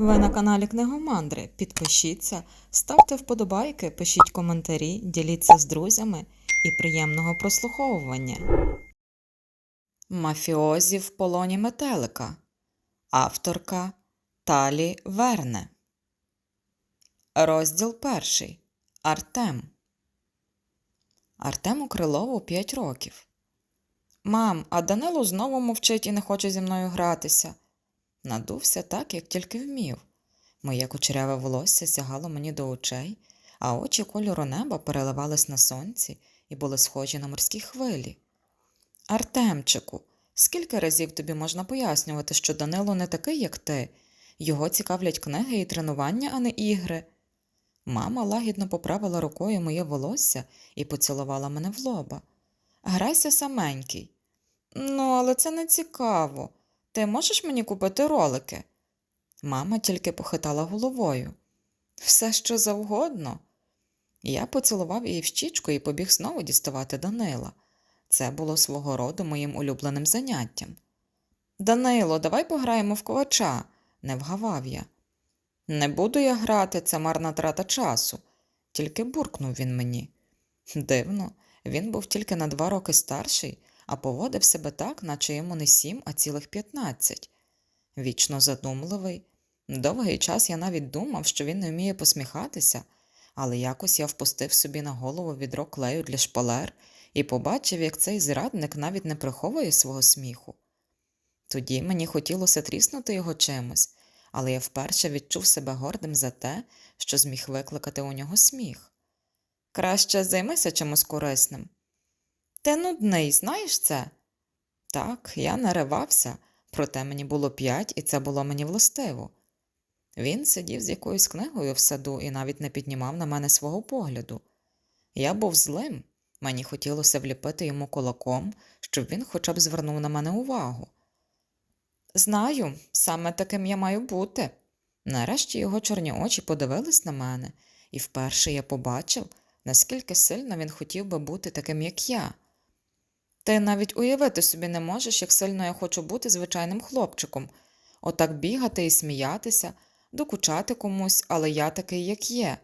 Ви на каналі Книгомандри. Підпишіться, ставте вподобайки, пишіть коментарі, діліться з друзями і приємного прослуховування. Мафіозі в полоні метелика. Авторка Талі Верне. Розділ перший. Артем. Артему Крилову 5 років. Мам, а Данило знову мовчить і не хоче зі мною гратися. Надувся так, як тільки вмів. Моє кучеряве волосся сягало мені до очей, а очі кольору неба переливались на сонці і були схожі на морські хвилі. Артемчику, скільки разів тобі можна пояснювати, що Данило не такий, як ти, його цікавлять книги і тренування, а не ігри. Мама лагідно поправила рукою моє волосся і поцілувала мене в лоба. Грайся саменький. Ну, але це не цікаво. Ти можеш мені купити ролики? Мама тільки похитала головою. Все що завгодно. Я поцілував її в щічку і побіг знову діставати Данила. Це було свого роду моїм улюбленим заняттям. Данило, давай пограємо в ковача, не вгавав я. Не буду я грати, це марна трата часу, тільки буркнув він мені. Дивно, він був тільки на два роки старший, а поводив себе так, наче йому не сім, а цілих п'ятнадцять. Вічно задумливий. Довгий час я навіть думав, що він не вміє посміхатися, але якось я впустив собі на голову відро клею для шпалер і побачив, як цей зрадник навіть не приховує свого сміху. Тоді мені хотілося тріснути його чимось, але я вперше відчув себе гордим за те, що зміг викликати у нього сміх. Краще займися чимось корисним. Ти нудний, знаєш це? Так, я наривався, проте мені було п'ять, і це було мені властиво. Він сидів з якоюсь книгою в саду і навіть не піднімав на мене свого погляду. Я був злим, мені хотілося вліпити йому кулаком, щоб він хоча б звернув на мене увагу. Знаю, саме таким я маю бути. Нарешті його чорні очі подивились на мене, і вперше я побачив, наскільки сильно він хотів би бути таким, як я. Ти навіть уявити собі не можеш, як сильно я хочу бути звичайним хлопчиком, отак бігати і сміятися, докучати комусь, але я такий, як є.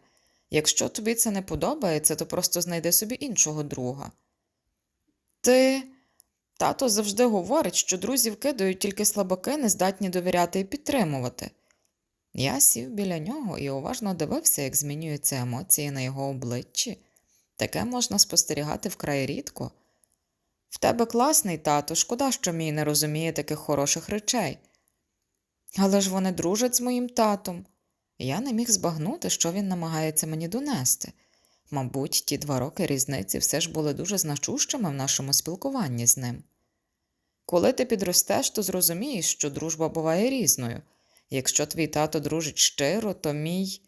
Якщо тобі це не подобається, то просто знайди собі іншого друга. Ти. Тато завжди говорить, що друзів кидають тільки слабаки, не здатні довіряти і підтримувати. Я сів біля нього і уважно дивився, як змінюються емоції на його обличчі. Таке можна спостерігати вкрай рідко. В тебе класний тато, шкода, що мій не розуміє таких хороших речей. Але ж вони дружать з моїм татом. Я не міг збагнути, що він намагається мені донести. Мабуть, ті два роки різниці все ж були дуже значущими в нашому спілкуванні з ним. Коли ти підростеш, то зрозумієш, що дружба буває різною. Якщо твій тато дружить щиро, то мій.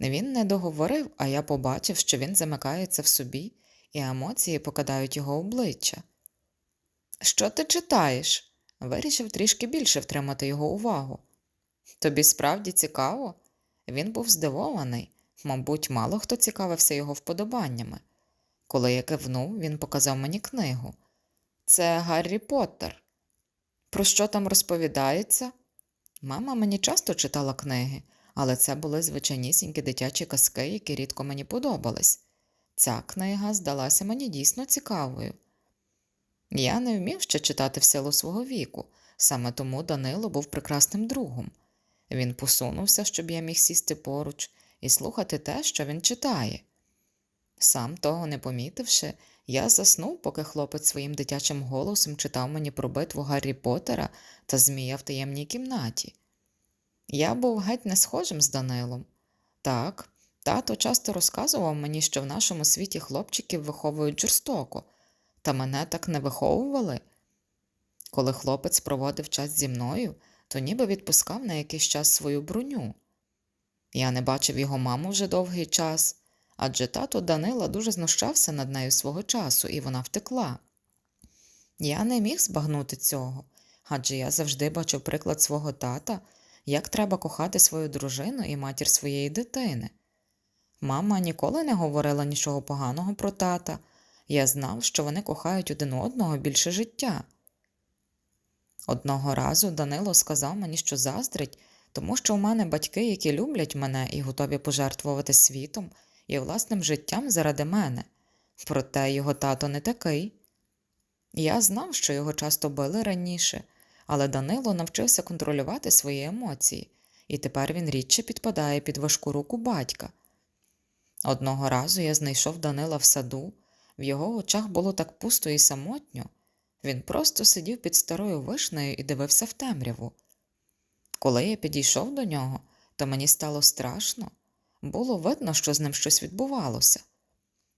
Він не договорив, а я побачив, що він замикається в собі, і емоції покидають його обличчя. Що ти читаєш? Вирішив трішки більше втримати його увагу. Тобі справді цікаво? Він був здивований, мабуть, мало хто цікавився його вподобаннями. Коли я кивнув, він показав мені книгу. Це Гаррі Поттер. Про що там розповідається? Мама мені часто читала книги, але це були звичайнісінькі дитячі казки, які рідко мені подобались. Ця книга здалася мені дійсно цікавою. Я не вмів ще читати в силу свого віку, саме тому Данило був прекрасним другом. Він посунувся, щоб я міг сісти поруч і слухати те, що він читає. Сам того не помітивши, я заснув, поки хлопець своїм дитячим голосом читав мені про битву Гаррі Поттера та Змія в таємній кімнаті. Я був геть не схожим з Данилом. Так, тато часто розказував мені, що в нашому світі хлопчиків виховують жорстоко, та мене так не виховували. Коли хлопець проводив час зі мною, то ніби відпускав на якийсь час свою броню. Я не бачив його маму вже довгий час, адже тато Данила дуже знущався над нею свого часу, і вона втекла. Я не міг збагнути цього, адже я завжди бачив приклад свого тата, як треба кохати свою дружину і матір своєї дитини. Мама ніколи не говорила нічого поганого про тата. Я знав, що вони кохають один одного більше життя. Одного разу Данило сказав мені, що заздрить, тому що у мене батьки, які люблять мене і готові пожертвувати світом і власним життям заради мене. Проте його тато не такий. Я знав, що його часто били раніше, але Данило навчився контролювати свої емоції, і тепер він рідше підпадає під важку руку батька. Одного разу я знайшов Данила в саду, в його очах було так пусто і самотньо. Він просто сидів під старою вишнею і дивився в темряву. Коли я підійшов до нього, то мені стало страшно. Було видно, що з ним щось відбувалося.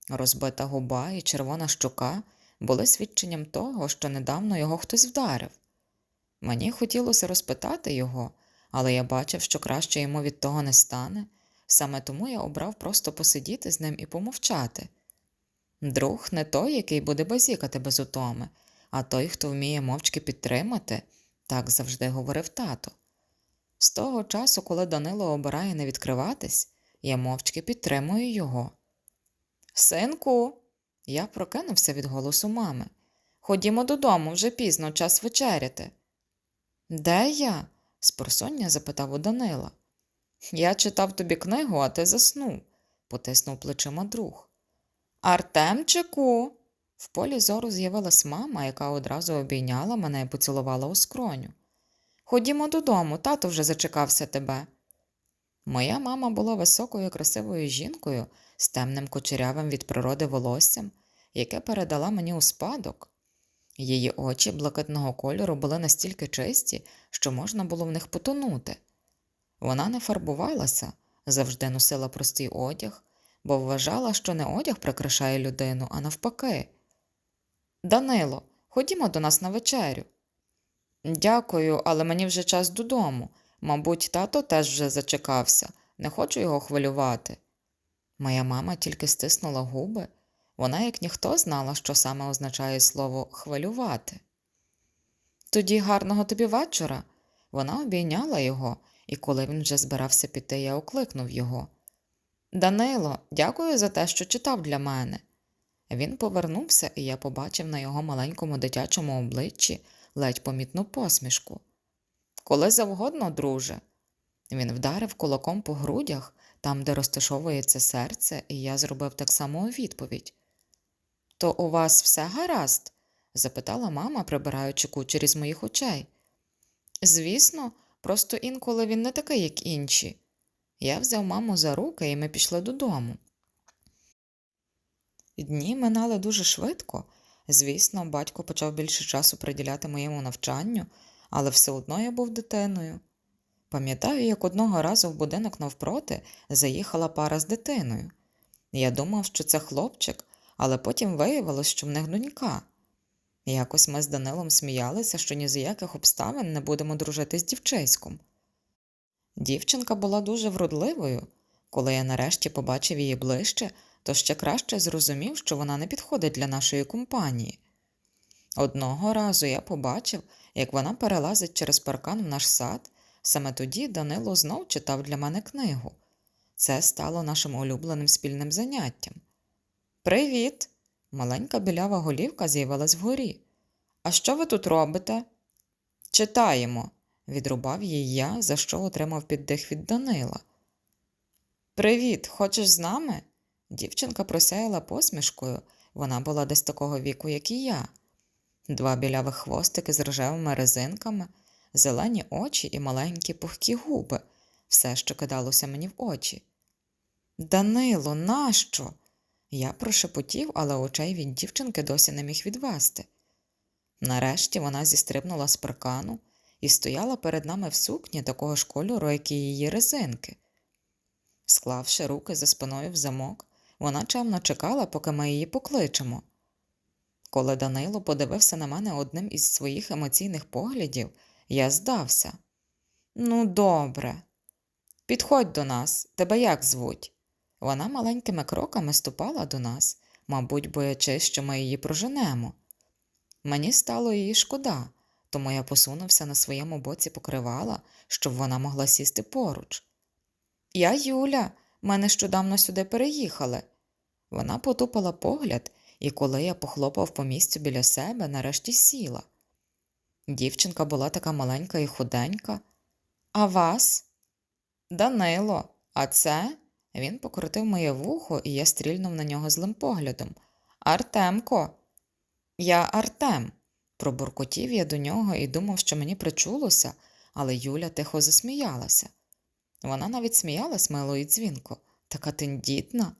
Розбита губа і червона щука були свідченням того, що недавно його хтось вдарив. Мені хотілося розпитати його, але я бачив, що краще йому від того не стане, саме тому я обрав просто посидіти з ним і помовчати. Друг не той, який буде базікати без утоми, а той, хто вміє мовчки підтримати, так завжди говорив тато. З того часу, коли Данило обирає не відкриватись, я мовчки підтримую його. Синку, я прокинувся від голосу мами. Ходімо додому, вже пізно, час вечеряти. Де я? спросоння запитав у Данила. Я читав тобі книгу, а ти заснув, потиснув плечима друг. Артемчику. В полі зору з'явилась мама, яка одразу обійняла мене і поцілувала у скроню. Ходімо додому, тато вже зачекався тебе. Моя мама була високою красивою жінкою з темним кучерявим від природи волоссям, яке передала мені у спадок. Її очі блакитного кольору були настільки чисті, що можна було в них потонути. Вона не фарбувалася, завжди носила простий одяг, бо вважала, що не одяг прикрашає людину, а навпаки. Данило, ходімо до нас на вечерю. Дякую, але мені вже час додому. Мабуть, тато теж вже зачекався, не хочу його хвилювати. Моя мама тільки стиснула губи. Вона, як ніхто, знала, що саме означає слово хвилювати. Тоді гарного тобі вечора. Вона обійняла його, і коли він вже збирався піти, я окликнув його. Данило, дякую за те, що читав для мене. Він повернувся, і я побачив на його маленькому дитячому обличчі ледь помітну посмішку. Коли завгодно, друже. Він вдарив кулаком по грудях, там, де розташовується серце, і я зробив так само у відповідь. То у вас все гаразд? запитала мама, прибираючи кучері з моїх очей. Звісно, просто інколи він не такий, як інші. Я взяв маму за руки, і ми пішли додому. Дні минали дуже швидко. Звісно, батько почав більше часу приділяти моєму навчанню, але все одно я був дитиною. Пам'ятаю, як одного разу в будинок навпроти заїхала пара з дитиною. Я думав, що це хлопчик, але потім виявилось, що в них донька. Якось ми з Данилом сміялися, що ні з яких обставин не будемо дружити з дівчиськом. Дівчинка була дуже вродливою. Коли я нарешті побачив її ближче, то ще краще зрозумів, що вона не підходить для нашої компанії. Одного разу я побачив, як вона перелазить через паркан в наш сад, саме тоді Данило знов читав для мене книгу. Це стало нашим улюбленим спільним заняттям. Привіт! Маленька білява голівка з'явилась вгорі. А що ви тут робите? Читаємо, відрубав їй я, за що отримав піддих від Данила. Привіт, хочеш з нами? Дівчинка просяяла посмішкою, вона була десь такого віку, як і я. Два білявих хвостики з рожевими резинками, зелені очі і маленькі пухкі губи, все, що кидалося мені в очі. Данило, нащо? Я прошепотів, але очей від дівчинки досі не міг відвести. Нарешті вона зістрибнула з паркану і стояла перед нами в сукні такого ж кольору, як і її резинки. Склавши руки за спиною в замок, вона чемно чекала, поки ми її покличемо. Коли Данило подивився на мене одним із своїх емоційних поглядів, я здався. Ну, добре. Підходь до нас, тебе як звуть? Вона маленькими кроками ступала до нас, мабуть, боячись, що ми її проженемо. Мені стало її шкода, тому я посунувся на своєму боці покривала, щоб вона могла сісти поруч. Я Юля, ми нещодавно сюди переїхали. Вона потупала погляд, і коли я похлопав по місцю біля себе, нарешті сіла. Дівчинка була така маленька і худенька. А вас? Данило, а це? Він покрутив моє вухо, і я стрільнув на нього злим поглядом. Артемко. Я Артем. Пробуркотів я до нього і думав, що мені причулося, але Юля тихо засміялася. Вона навіть сміялась мило і дзвінко, така тендітна.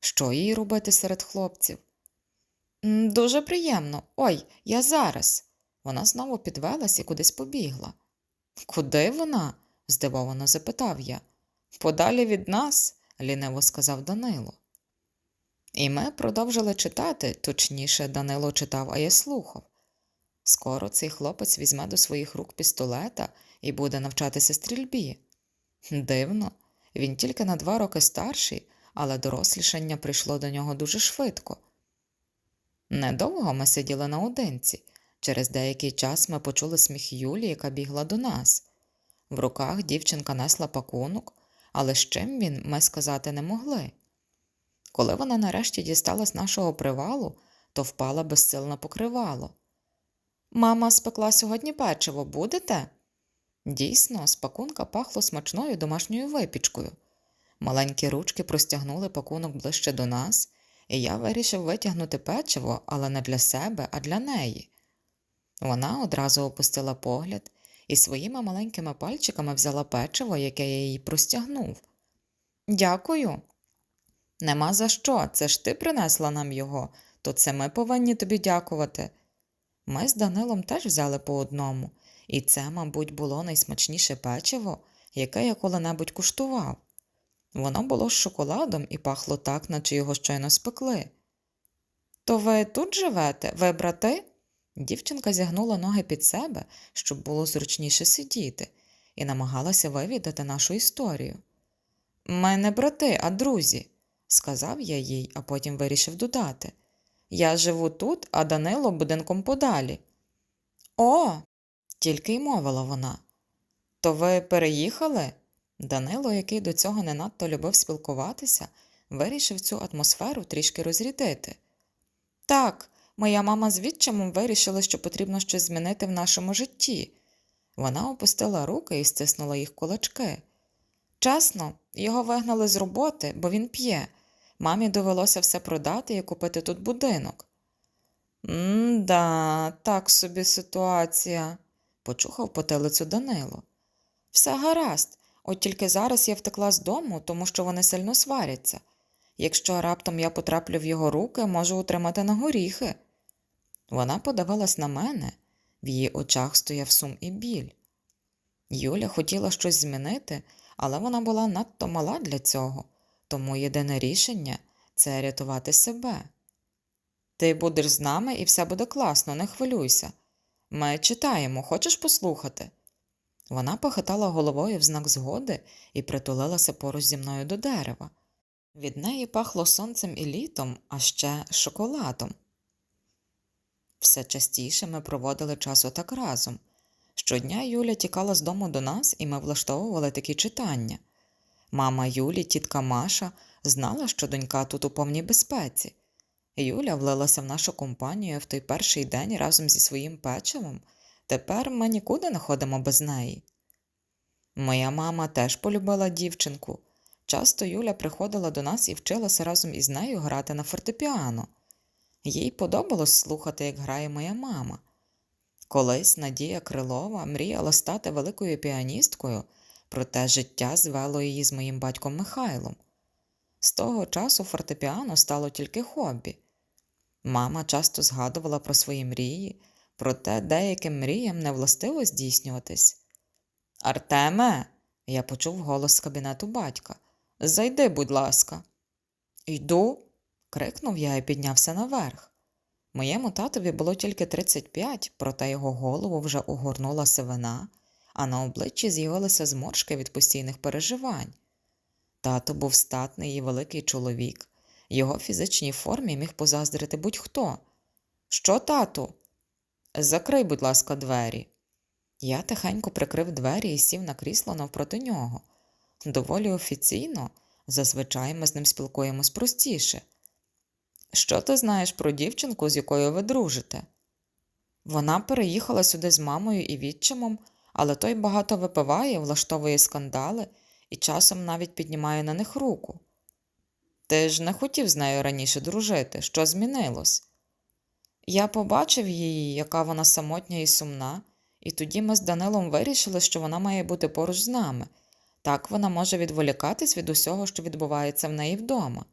Що їй робити серед хлопців? Дуже приємно. Ой, я зараз. Вона знову підвелась і кудись побігла. Куди вона? здивовано запитав я. Подалі від нас, ліниво сказав Данило. І ми продовжили читати, точніше, Данило читав, а я слухав. Скоро цей хлопець візьме до своїх рук пістолета і буде навчатися стрільбі. Дивно, він тільки на два роки старший, але дорослішання прийшло до нього дуже швидко. Недовго ми сиділи наодинці. Через деякий час ми почули сміх Юлі, яка бігла до нас. В руках дівчинка несла пакунок, але з чим він ми сказати не могли. Коли вона нарешті дісталась нашого привалу, то впала безсилно покривало. Мама спекла сьогодні печиво, будете? Дійсно, з пакунка пахло смачною домашньою випічкою. Маленькі ручки простягнули пакунок ближче до нас, і я вирішив витягнути печиво, але не для себе, а для неї. Вона одразу опустила погляд і своїми маленькими пальчиками взяла печиво, яке я їй простягнув. Дякую. Нема за що, це ж ти принесла нам його, то це ми повинні тобі дякувати. Ми з Данилом теж взяли по одному, і це, мабуть, було найсмачніше печиво, яке я коли-небудь куштував. Воно було з шоколадом і пахло так, наче його щойно спекли. То ви тут живете, ви брати? Дівчинка зягнула ноги під себе, щоб було зручніше сидіти, і намагалася вивідати нашу історію. Ми не брати, а друзі, сказав я їй, а потім вирішив додати. Я живу тут, а Данило будинком подалі. О, тільки й мовила вона. То ви переїхали? Данило, який до цього не надто любив спілкуватися, вирішив цю атмосферу трішки розрядити. Так, моя мама з відчимом вирішили, що потрібно щось змінити в нашому житті. Вона опустила руки і стиснула їх кулачки. Чесно, його вигнали з роботи, бо він п'є. Мамі довелося все продати і купити тут будинок. М-да, так собі ситуація, почухав потилицю Данило. Все гаразд, от тільки зараз я втекла з дому, тому що вони сильно сваряться. Якщо раптом я потраплю в його руки, можу утримати на горіхи. Вона подивилась на мене, в її очах стояв сум і біль. Юля хотіла щось змінити, але вона була надто мала для цього, тому єдине рішення це рятувати себе. Ти будеш з нами і все буде класно, не хвилюйся. Ми читаємо, хочеш послухати? Вона похитала головою в знак згоди і притулилася поруч зі мною до дерева. Від неї пахло сонцем і літом, а ще шоколадом. Все частіше ми проводили час отак разом. Щодня Юля тікала з дому до нас, і ми влаштовували такі читання. Мама Юлі, тітка Маша, знала, що донька тут у повній безпеці. Юля влилася в нашу компанію в той перший день разом зі своїм печивом. Тепер ми нікуди не ходимо без неї. Моя мама теж полюбила дівчинку. Часто Юля приходила до нас і вчилася разом із нею грати на фортепіано. Їй подобалось слухати, як грає моя мама. Колись Надія Крилова мріяла стати великою піаністкою, проте життя звело її з моїм батьком Михайлом. З того часу фортепіано стало тільки хобі. Мама часто згадувала про свої мрії, проте деяким мріям не властиво здійснюватись. Артеме, я почув голос з кабінету батька. Зайди, будь ласка. Йду. Крикнув я і піднявся наверх. Моєму татові було тільки 35, проте його голову вже огорнула сивина, а на обличчі з'явилися зморшки від постійних переживань. Тато був статний і великий чоловік. Його фізичній формі міг позаздрити будь-хто. Що, тату? Закрий, будь ласка, двері. Я тихенько прикрив двері і сів на крісло навпроти нього. Доволі офіційно, зазвичай ми з ним спілкуємось простіше. Що ти знаєш про дівчинку, з якою ви дружите? Вона переїхала сюди з мамою і відчимом, але той багато випиває, влаштовує скандали і часом навіть піднімає на них руку. Ти ж не хотів з нею раніше дружити, що змінилось? Я побачив її, яка вона самотня і сумна, і тоді ми з Данилом вирішили, що вона має бути поруч з нами. Так вона може відволікатись від усього, що відбувається в неї вдома.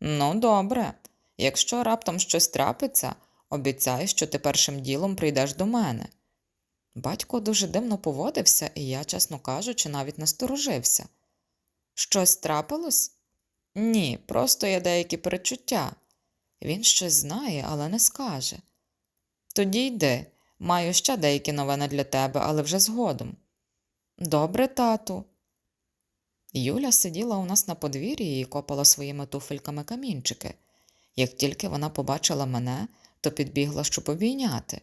Ну, добре, якщо раптом щось трапиться, обіцяй, що ти першим ділом прийдеш до мене. Батько дуже дивно поводився, і я, чесно кажучи, навіть насторожився. Щось трапилось? Ні, просто є деякі перечуття. Він щось знає, але не скаже. Тоді йди, маю ще деякі новини для тебе, але вже згодом. Добре, тату. Юля сиділа у нас на подвір'ї і копала своїми туфельками камінчики. Як тільки вона побачила мене, то підбігла, щоб обійняти.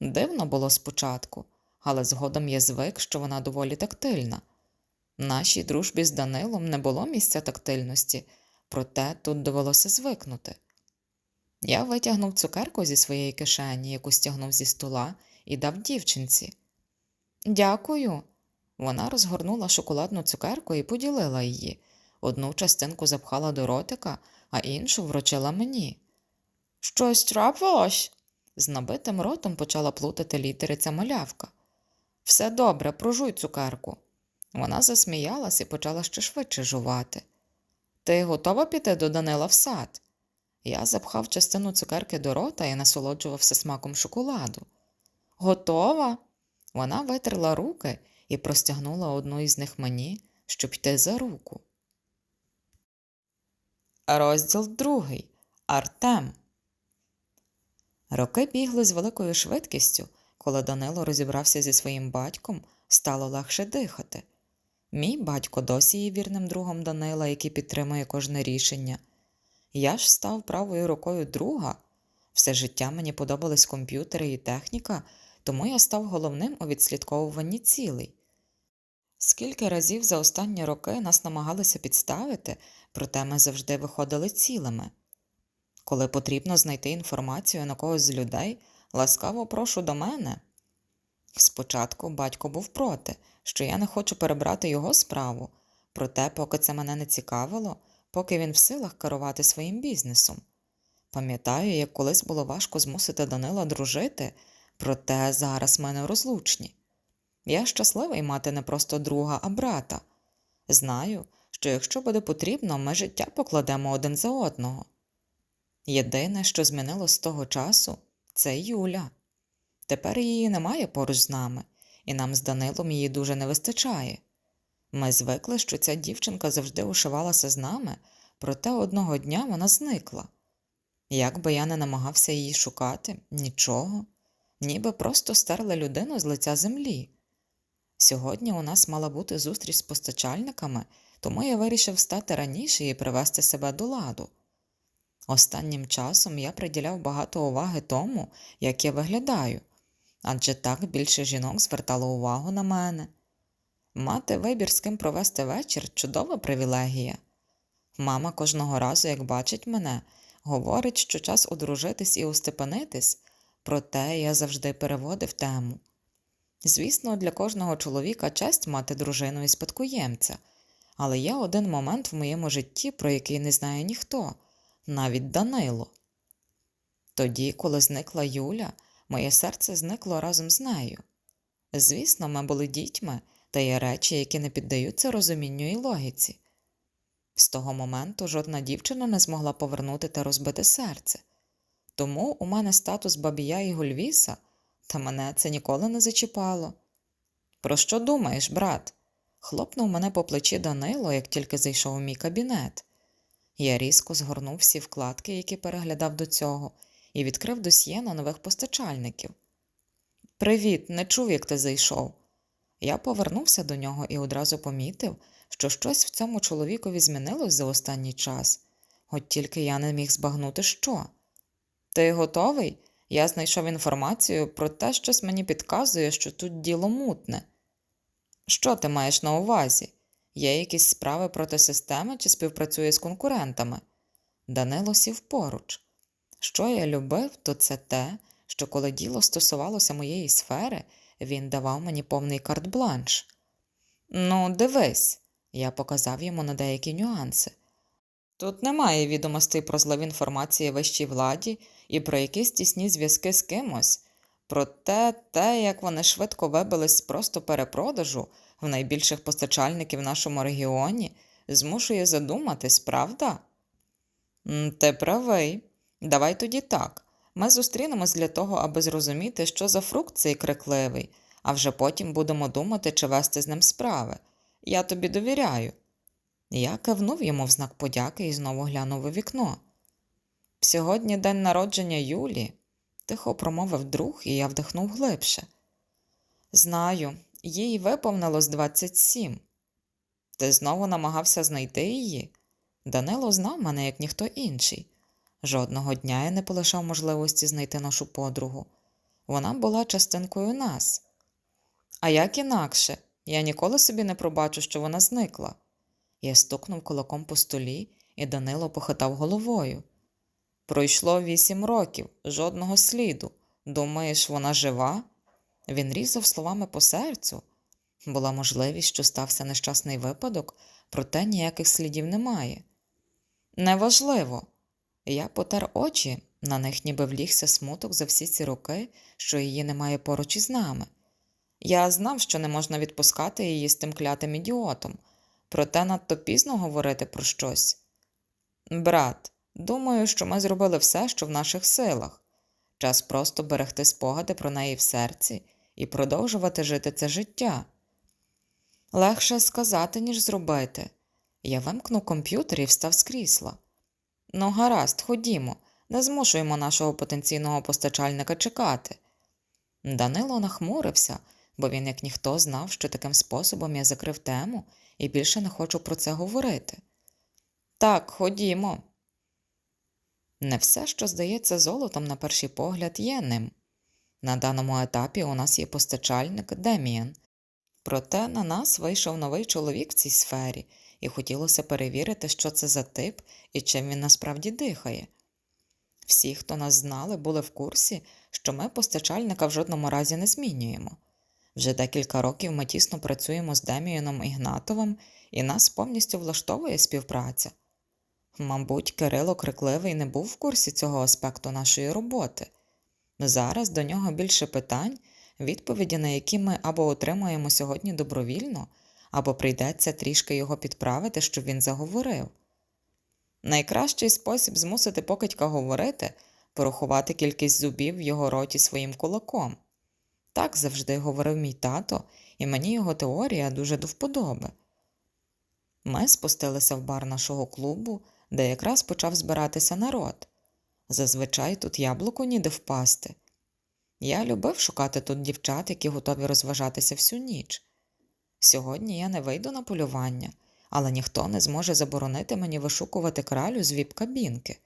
Дивно було спочатку, але згодом я звик, що вона доволі тактильна. Нашій дружбі з Данилом не було місця тактильності, проте тут довелося звикнути. Я витягнув цукерку зі своєї кишені, яку стягнув зі стола, і дав дівчинці. Дякую. Вона розгорнула шоколадну цукерку і поділила її. Одну частинку запхала до ротика, а іншу вручила мені. Щось трапилось? З набитим ротом почала плутати літери ця малявка. Все добре, прожуй цукерку. Вона засміялась і почала ще швидше жувати. Ти готова піти до Данила в сад? Я запхав частину цукерки до рота і насолоджувався смаком шоколаду. Готова? Вона витерла руки і простягнула одну із них мені, щоб йти за руку. Розділ другий. Артем. Роки бігли з великою швидкістю, коли Данило розібрався зі своїм батьком, стало легше дихати. Мій батько досі є вірним другом Данила, який підтримує кожне рішення. Я ж став правою рукою друга. Все життя мені подобались комп'ютери і техніка, тому я став головним у відслідковуванні цілей. Скільки разів за останні роки нас намагалися підставити, проте ми завжди виходили цілими. Коли потрібно знайти інформацію на когось з людей, ласкаво прошу до мене. Спочатку батько був проти, що я не хочу перебрати його справу, проте, поки це мене не цікавило, поки він в силах керувати своїм бізнесом. Пам'ятаю, як колись було важко змусити Данила дружити, проте зараз ми не розлучні. Я щасливий мати не просто друга, а брата. Знаю, що якщо буде потрібно, ми життя покладемо один за одного. Єдине, що змінило з того часу, це Юля. Тепер її немає поруч з нами, і нам з Данилом її дуже не вистачає. Ми звикли, що ця дівчинка завжди ушивалася з нами, проте одного дня вона зникла. Як би я не намагався її шукати, нічого, ніби просто стерли людину з лиця землі. Сьогодні у нас мала бути зустріч з постачальниками, тому я вирішив встати раніше і привести себе до ладу. Останнім часом я приділяв багато уваги тому, як я виглядаю, адже так більше жінок звертало увагу на мене. Мати вибір, з ким провести вечір чудова привілегія. Мама кожного разу, як бачить мене, говорить, що час одружитись і устепенитись, проте я завжди переводив тему. Звісно, для кожного чоловіка честь мати дружину і спадкоємця, але є один момент в моєму житті, про який не знає ніхто, навіть Данило. Тоді, коли зникла Юля, моє серце зникло разом з нею. Звісно, ми були дітьми, та є речі, які не піддаються розумінню і логіці. З того моменту жодна дівчина не змогла повернути та розбити серце. Тому у мене статус бабія і гульвіса, та мене це ніколи не зачіпало. Про що думаєш, брат? хлопнув мене по плечі Данило, як тільки зайшов у мій кабінет. Я різко згорнув всі вкладки, які переглядав до цього, і відкрив досьє на нових постачальників. Привіт, не чув, як ти зайшов. Я повернувся до нього і одразу помітив, що щось в цьому чоловікові змінилось за останній час, от тільки я не міг збагнути що. Ти готовий? Я знайшов інформацію про те, щось мені підказує, що тут діло мутне. Що ти маєш на увазі? Є якісь справи проти системи чи співпрацює з конкурентами? Данило сів поруч. Що я любив, то це те, що коли діло стосувалося моєї сфери, він давав мені повний карт-бланш. Ну, дивись, я показав йому на деякі нюанси. Тут немає відомостей про злив інформації вищій владі і про якісь тісні зв'язки з кимось. Проте те, як вони швидко вибились з просто перепродажу в найбільших постачальників в нашому регіоні, змушує задуматись, правда? Ти правий. Давай тоді так. Ми зустрінемось для того, аби зрозуміти, що за фрукт цей крикливий, а вже потім будемо думати, чи вести з ним справи. Я тобі довіряю. Я кивнув йому в знак подяки і знову глянув у вікно. Сьогодні день народження Юлі, тихо промовив друг, і я вдихнув глибше. Знаю, їй виповнилось 27. Ти знову намагався знайти її? Данило знав мене, як ніхто інший. Жодного дня я не полишав можливості знайти нашу подругу. Вона була частинкою нас. А як інакше, я ніколи собі не пробачу, що вона зникла. Я стукнув кулаком по столі, і Данило похитав головою. Пройшло вісім років, жодного сліду. Думаєш, вона жива? Він різав словами по серцю. Була можливість, що стався нещасний випадок, проте ніяких слідів немає. Неважливо. Я потер очі, на них ніби влігся смуток за всі ці роки, що її немає поруч із нами. Я знав, що не можна відпускати її з тим клятим ідіотом, проте надто пізно говорити про щось. Брат, думаю, що ми зробили все, що в наших силах. Час просто берегти спогади про неї в серці і продовжувати жити це життя. Легше сказати, ніж зробити. Я вимкнув комп'ютер і встав з крісла. Ну, гаразд, ходімо, не змушуємо нашого потенційного постачальника чекати. Данило нахмурився, бо він, як ніхто, знав, що таким способом я закрив тему і більше не хочу про це говорити. Так, ходімо. Не все, що здається золотом на перший погляд, є ним. На даному етапі у нас є постачальник Деміан. Проте на нас вийшов новий чоловік в цій сфері, і хотілося перевірити, що це за тип і чим він насправді дихає. Всі, хто нас знали, були в курсі, що ми постачальника в жодному разі не змінюємо. Вже декілька років ми тісно працюємо з Деміаном Ігнатовим, і нас повністю влаштовує співпраця. Мабуть, Кирило Крикливий не був в курсі цього аспекту нашої роботи. Зараз до нього більше питань, відповіді на які ми або отримаємо сьогодні добровільно, або прийдеться трішки його підправити, щоб він заговорив. Найкращий спосіб змусити покидька говорити порахувати кількість зубів в його роті своїм кулаком. Так завжди говорив мій тато, і мені його теорія дуже до вподоби. Ми спустилися в бар нашого клубу, де якраз почав збиратися народ. Зазвичай тут яблуко ніде впасти. Я любив шукати тут дівчат, які готові розважатися всю ніч. Сьогодні я не вийду на полювання, але ніхто не зможе заборонити мені вишукувати кралю з віп-кабінки.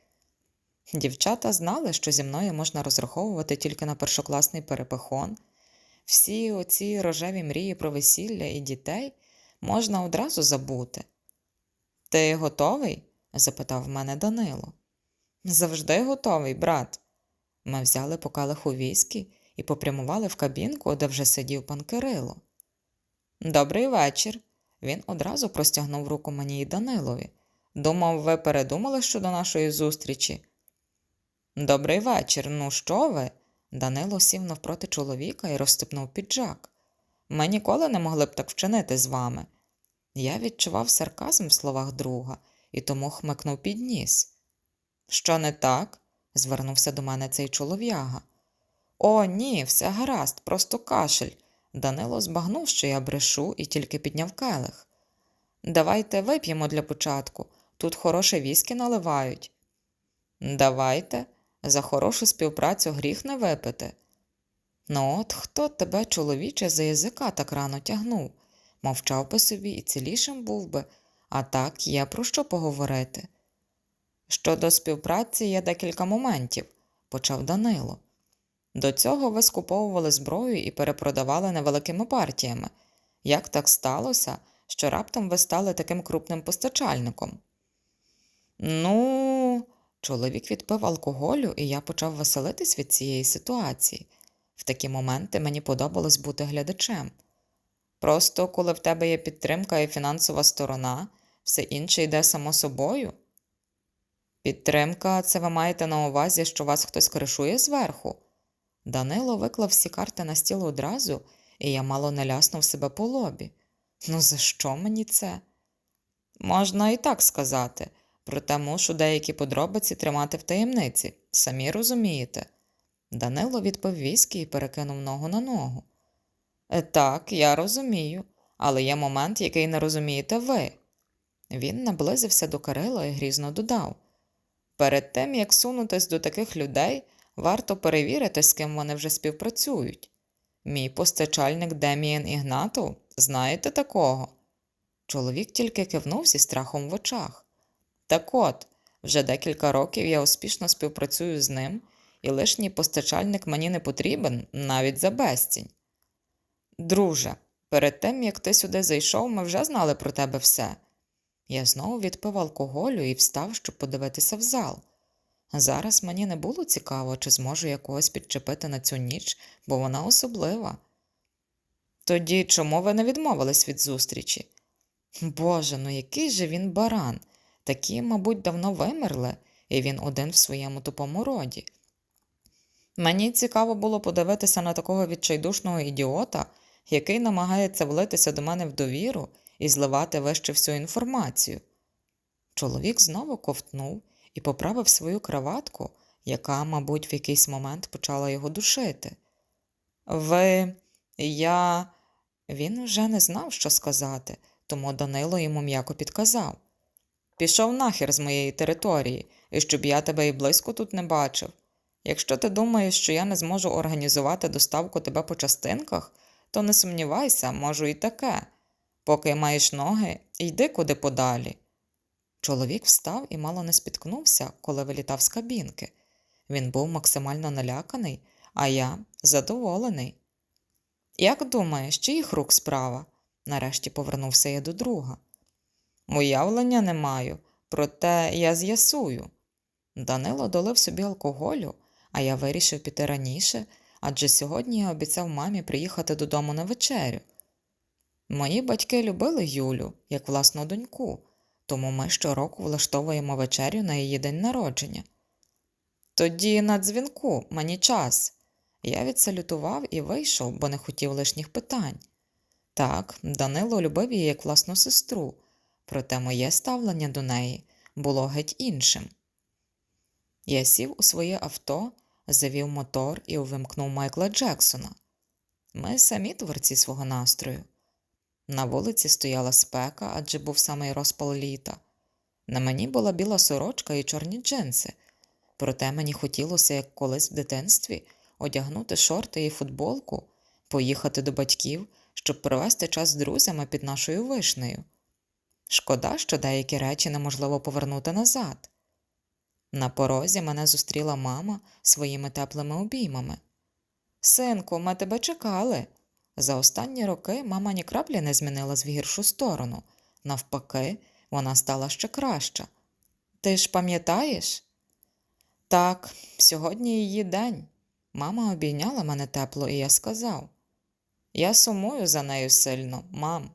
Дівчата знали, що зі мною можна розраховувати тільки на першокласний перепихон. Всі оці рожеві мрії про весілля і дітей можна одразу забути. Ти готовий? Запитав мене Данило. Завжди готовий, брат. Ми взяли по калиху віскі і попрямували в кабінку, де вже сидів пан Кирило. Добрий вечір. Він одразу простягнув руку мені і Данилові. Думав, ви передумали щодо нашої зустрічі. Добрий вечір. Ну що ви? Данило сів навпроти чоловіка і розстепнув піджак. Ми ніколи не могли б так вчинити з вами. Я відчував сарказм в словах друга і тому хмикнув під ніс. Що не так? звернувся до мене цей чолов'яга. О, ні, все гаразд, просто кашель. Данило збагнув, що я брешу, і тільки підняв келих. Давайте вип'ємо для початку. Тут хороше віскі наливають. Давайте, за хорошу співпрацю гріх не випити. Ну от хто тебе, чоловіче, за язика так рано тягнув? Мовчав би собі і цілішим був би, а так є про що поговорити. Щодо співпраці є декілька моментів, почав Данило. До цього ви скуповували зброю і перепродавали невеликими партіями. Як так сталося, що раптом ви стали таким крупним постачальником? Ну, чоловік відпив алкоголю, і я почав веселитись від цієї ситуації. В такі моменти мені подобалось бути глядачем. Просто коли в тебе є підтримка і фінансова сторона, все інше йде само собою. Підтримка це ви маєте на увазі, що вас хтось кришує зверху. Данило виклав всі карти на стіл одразу, і я мало не ляснув себе по лобі. Ну, за що мені це? Можна і так сказати, проте мушу деякі подробиці тримати в таємниці, самі розумієте. Данило відпив віскі і перекинув ногу на ногу. «Е, Так, я розумію, але є момент, який не розумієте ви. Він наблизився до Кирила і грізно додав. Перед тим, як сунутись до таких людей, варто перевірити, з ким вони вже співпрацюють. Мій постачальник Демієн Ігнатов, знаєте такого? Чоловік тільки кивнув зі страхом в очах. Так от, вже декілька років я успішно співпрацюю з ним, і лишній постачальник мені не потрібен навіть за безцінь. Друже, перед тим, як ти сюди зайшов, ми вже знали про тебе все. Я знову відпив алкоголю і встав, щоб подивитися в зал. Зараз мені не було цікаво, чи зможу я когось підчепити на цю ніч, бо вона особлива. Тоді чому ви не відмовились від зустрічі? Боже, ну який же він баран. Такі, мабуть, давно вимерли, і він один в своєму тупому роді. Мені цікаво було подивитися на такого відчайдушного ідіота, який намагається влитися до мене в довіру і зливати вище всю інформацію. Чоловік знову ковтнув і поправив свою краватку, яка, мабуть, в якийсь момент почала його душити. Ви, я. Він вже не знав, що сказати, тому Данило йому м'яко підказав. Пішов нахер з моєї території, і щоб я тебе і близько тут не бачив. Якщо ти думаєш, що я не зможу організувати доставку тебе по частинках, то не сумнівайся, можу і таке. Поки маєш ноги, йди куди подалі. Чоловік встав і мало не спіткнувся, коли вилітав з кабінки. Він був максимально наляканий, а я задоволений. Як думаєш, чиїх рук справа? Нарешті повернувся я до друга. Уявлення не маю, проте я з'ясую. Данило долив собі алкоголю, а я вирішив піти раніше, адже сьогодні я обіцяв мамі приїхати додому на вечерю. Мої батьки любили Юлю, як власну доньку, тому ми щороку влаштовуємо вечерю на її день народження. Тоді на дзвінку мені час. Я відсалютував і вийшов, бо не хотів лишніх питань. Так, Данило любив її як власну сестру, проте моє ставлення до неї було геть іншим. Я сів у своє авто, завів мотор і увімкнув Майкла Джексона. Ми самі творці свого настрою. На вулиці стояла спека, адже був самий розпал літа. На мені була біла сорочка і чорні джинси, проте мені хотілося, як колись в дитинстві, одягнути шорти і футболку, поїхати до батьків, щоб провести час з друзями під нашою вишнею. Шкода, що деякі речі неможливо повернути назад. На порозі мене зустріла мама своїми теплими обіймами. Синку, ми тебе чекали. За останні роки мама ні краплі не змінилась в гіршу сторону. Навпаки, вона стала ще краща. Ти ж пам'ятаєш? Так, сьогодні її день. Мама обійняла мене тепло, і я сказав: Я сумую за нею сильно, мам.